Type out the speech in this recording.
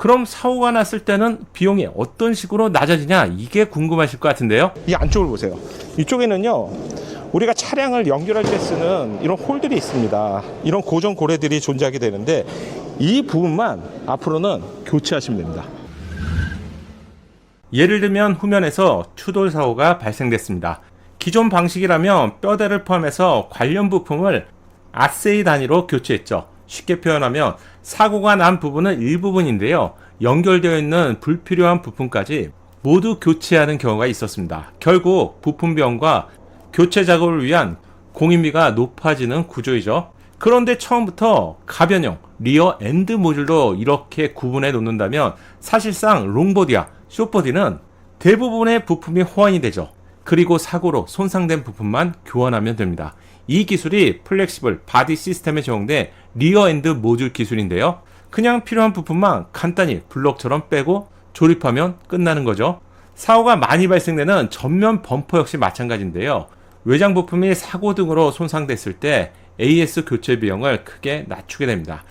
그럼 사고가 났을 때는 비용이 어떤 식으로 낮아지냐 이게 궁금하실 것 같은데요. 이 안쪽을 보세요. 이쪽에는요, 우리가 차량을 연결할 때 쓰는 이런 홀들이 있습니다. 이런 고정 고래들이 존재하게 되는데 이 부분만 앞으로는 교체하시면 됩니다. 예를 들면 후면에서 추돌 사고가 발생됐습니다. 기존 방식이라면 뼈대를 포함해서 관련 부품을 아세이 단위로 교체했죠. 쉽게 표현하면 사고가 난 부분은 일부분인데요. 연결되어 있는 불필요한 부품까지 모두 교체하는 경우가 있었습니다. 결국 부품비용과 교체 작업을 위한 공인비가 높아지는 구조이죠. 그런데 처음부터 가변형 리어 엔드 모듈로 이렇게 구분해 놓는다면 사실상 롱보디와 숏보디는 대부분의 부품이 호환이 되죠. 그리고 사고로 손상된 부품만 교환하면 됩니다. 이 기술이 플렉시블 바디 시스템에 적용된 리어 엔드 모듈 기술인데요. 그냥 필요한 부품만 간단히 블럭처럼 빼고 조립하면 끝나는 거죠. 사고가 많이 발생되는 전면 범퍼 역시 마찬가지인데요. 외장 부품이 사고 등으로 손상됐을 때 AS 교체 비용을 크게 낮추게 됩니다.